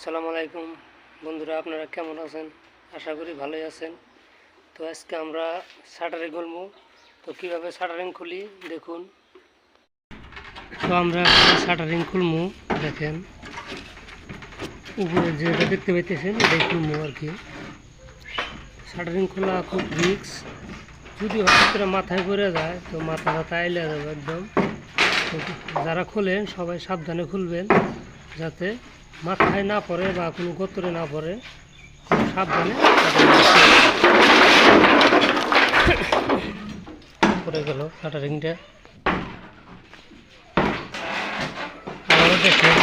আসসালামু আলাইকুম। বন্ধুরা, আপনারা কেমন আছেন? আশা করি ভালোই আছেন। তো আজকে আমরা শাটারিং খুলবো তো কীভাবে শাটারিং খুলি, দেখুন। তো আমরা শাটারিং খুলবো, দেখেন। উপরে যেটা দেখতে পাইতেছেন, এটাই খুলবো আর কি। শাটারিং খোলা খুব রিক্স যদি হঠাৎ মাথায় পড়ে যায়, তো মাথা ব্যথা আইলে যাবে একদম। যারা খোলেন, সবাই সাবধানে খুলবেন, যাতে মাথায় না পড়ে বা কোনো গতরে না পড়ে খুব সাবধানে পড়ে গেল কাটারিংটা। আবারও দেখেন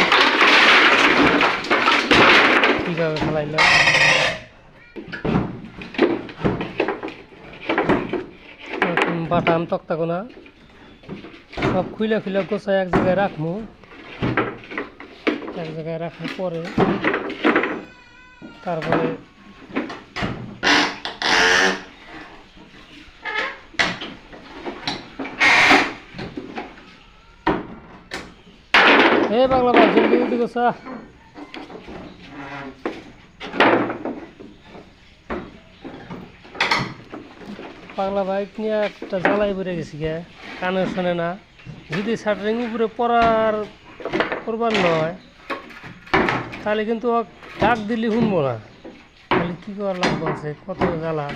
কীভাবে বাটাম তক্তাকোনা সব খুলে খুলে গোছায় এক জায়গায় রাখব এক জায়গায় রাখার পরে তারপরে এ বাংলা ভাই জলদি জলদি গোছা পাগলা বাইক নিয়ে একটা জ্বালাই পড়ে গেছি গে, কানে শোনে না। যদি শাটারিং উপরে পড়ার করবার নয় তাহলে কিন্তু ডাক দিলে শুনব না। তাহলে কী করার লাগবো আছে কত জ্বালা।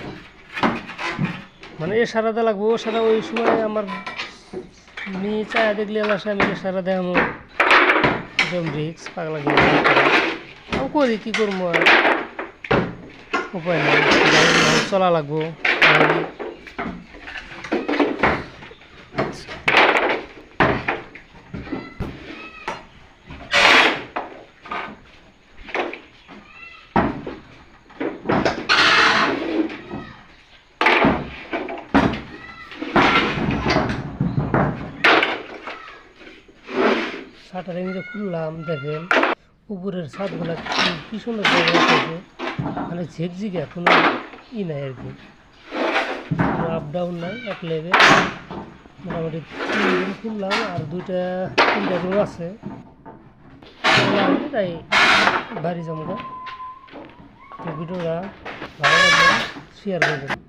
মানে এ সারাতে লাগবো ও সারা ওই সময় আমার মেয়ে চায়া দেখলে এলাসে আমি এ সারা দেখামো একদম রিক্স, পাগলা আমি করি, কী করব আর? উপায় নেই চলা লাগবো। শাটারিং যে খুললাম, দেখেন, উপরের ছাদগুলো কি- সুন্দর রেখেছে মানে ঝিকঝিকে কোনো ই নাই আর কি। আপ ডাউন নাই, এক লেভেল মোটামুটি তিন খুললাম, আর দুইটা, তিনটা রুম আছে। তাই বাড়ি জমা তো ভিডিওটা ভালো লাগলে শেয়ার করবেন।